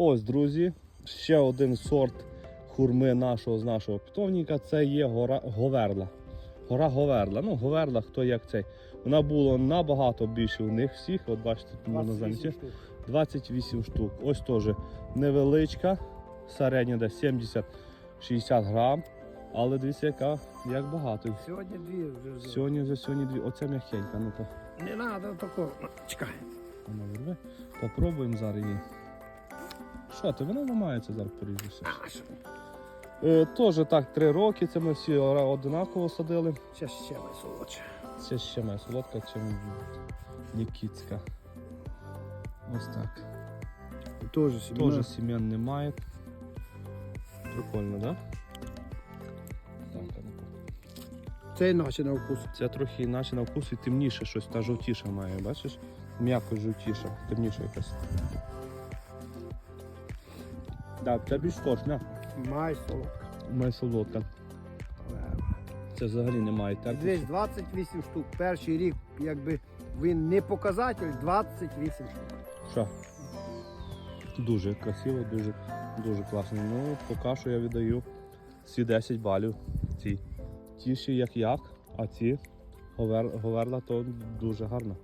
Ось, друзі, ще один сорт хурми нашого з нашого питомника. Це є гора Говерла. Гора Говерла. Ну, Говерла, хто як цей. Вона була набагато більше у них всіх. От бачите, тут можна 28 28 штук. Ось теж невеличка, середня десь 70-60 грам. Але дивіться, яка, як багато. Сьогодні дві вже. Сьогодні вже сьогодні дві. Оце м'якенька. Ну то Не треба такого. Чекай. Попробуємо зараз її. Що ти, вона ламається зараз поріжуся. Е, Теж так, 3 роки. Це ми всі одинаково садили. Ще ще найсолодше. Це ще менш солодка, ніж Нікітська. Ось так. Теж сім'я. Теж сім'ян немає. Прикольно, так? Да? Так. Це іначе на вкус. Це трохи іначе на вкус і темніше щось, та жовтіша має, бачиш? М'яко жовтіша, темніша якась. Так, це більш точно. Май солодка. Має солодка. Це взагалі немає Дивись, 28 штук. Перший рік, якби він не показатель, 28 штук. Що? Дуже красиво, дуже, дуже класно. Ну, поки що я віддаю ці 10 балів. Ці. Ті ще як як, а ці говер, говерла то дуже гарно.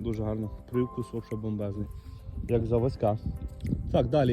Дуже гарно. Привкус взагалі бомбезний. Як заводська. Так, далі.